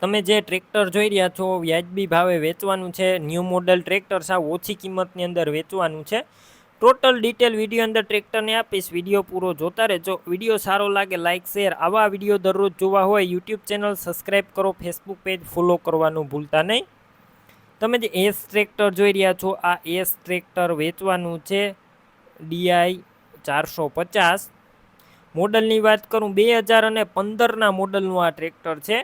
તમે જે ટ્રેક્ટર જોઈ રહ્યા છો, વ્યાજબી ભાવે વેચવાનું છે ન્યૂ મોડલ ટ્રેક્ટર સાવ ઓછી કિંમતની અંદર વેચવાનું છે. ટોટલ ડિટેલ વીડિયો અંદર ટ્રેક્ટરને આપીશ વીડિયો પૂરો જોતા રહેજો. વીડિયો સારો લાગે લાઇક શેર આવા વીડિયો દરરોજ જોવા હોય યુટ્યુબ ચેનલ સબસ્ક્રાઈબ કરો ફેસબુક પેજ ફોલો કરવાનું ભૂલતા નહીં. તમે જે એસ ટ્રેક્ટર જોઈ રહ્યા છો, આ એસ ટ્રેક્ટર વેચવાનું છે ડીઆઈ ચારસો પચાસ. મોડલની વાત કરું, બે હજાર અને પંદરના મોડલનું આ ટ્રેક્ટર છે.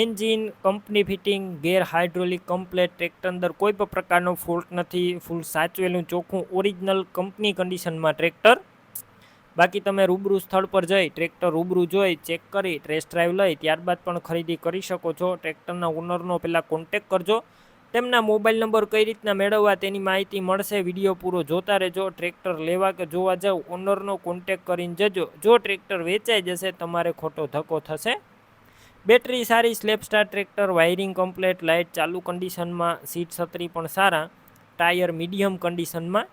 Engine, company fitting, gear hydraulic, complete tractor અંદર કોઈ પણ પ્રકારનો ફોલ્ટ નથી, ફૂલ સાચવેલું ચોખ્ખું ઓરિજિનલ કંપની કન્ડિશનમાં ટ્રેક્ટર. બાકી તમે રૂબરૂ સ્થળ પર જઈ ટ્રેક્ટર રૂબરૂ જોઈ, ચેક કરી, ટેસ્ટ ડ્રાઈવ લઈ, ત્યારબાદ પણ ખરીદી કરી શકો છો. ટ્રેક્ટરના ઓનરનો પહેલાં કોન્ટેક કરજો. તેમના મોબાઈલ નંબર કઈ રીતના મેળવવા તેની માહિતી મળશે, વીડિયો પૂરો જોતા રહેજો. ટ્રેક્ટર લેવા કે જોવા જાવ, ઓનરનો કોન્ટેક કરીને જજો. જો ટ્રેક્ટર વેચાઈ જશે, તમારે ખોટો ધક્કો થશે. બેટરી સારી slap star tractor, wiring complete, light ચાલુ કન્ડિશનમાં, સીટ છત્રી પણ સારા, ટાયર મીડિયમ કન્ડિશનમાં.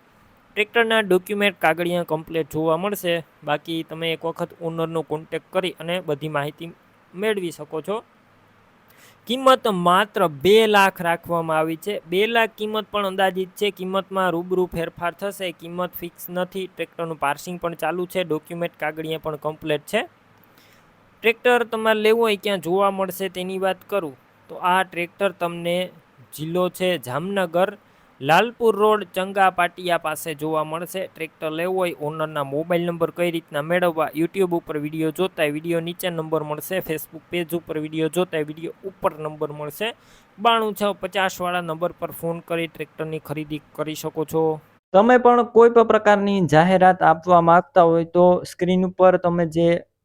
ટ્રેક્ટરના ડોક્યુમેન્ટ કાગળિયા કમ્પ્લેટ જોવા મળશે. બાકી તમે એક વખત ઓનરનો કોન્ટેક કરી અને બધી માહિતી મેળવી શકો છો. કિંમત માત્ર બે લાખ રાખવામાં આવી છે. બે લાખ કિંમત પણ અંદાજિત છે. કિંમતમાં રૂબરૂ ફેરફાર થશે. કિંમત ફિક્સ નથી. ટ્રેક્ટરનું પાર્સિંગ પણ ચાલુ છે. ડોક્યુમેન્ટ કાગળિયા પણ કમ્પ્લેટ છે. ટ્રેક્ટર તમારે લેવું હોય ક્યાં જોવા મળશે તેની વાત કરું, તો આ ટ્રેક્ટર તમને જિલ્લો છે જામનગર, લાલપુર રોડ ચંગા પાટિયા પાસે જોવા મળશે. ટ્રેક્ટર લેવું હોય, ઓનરના મોબાઈલ નંબર કઈ રીતના મેળવવા, યુટ્યુબ ઉપર વીડિયો જોતા વીડિયો નીચે નંબર મળશે, ફેસબુક પેજ ઉપર વીડિયો જોતા વીડિયો ઉપર નંબર મળશે. બાણું છ પચાસવાળા નંબર પર ફોન કરી ટ્રેક્ટરની ખરીદી કરી શકો છો. તમે પણ કોઈ પણ પ્રકારની જાહેરાત આપવા માંગતા હોય તો સ્ક્રીન ઉપર તમે જે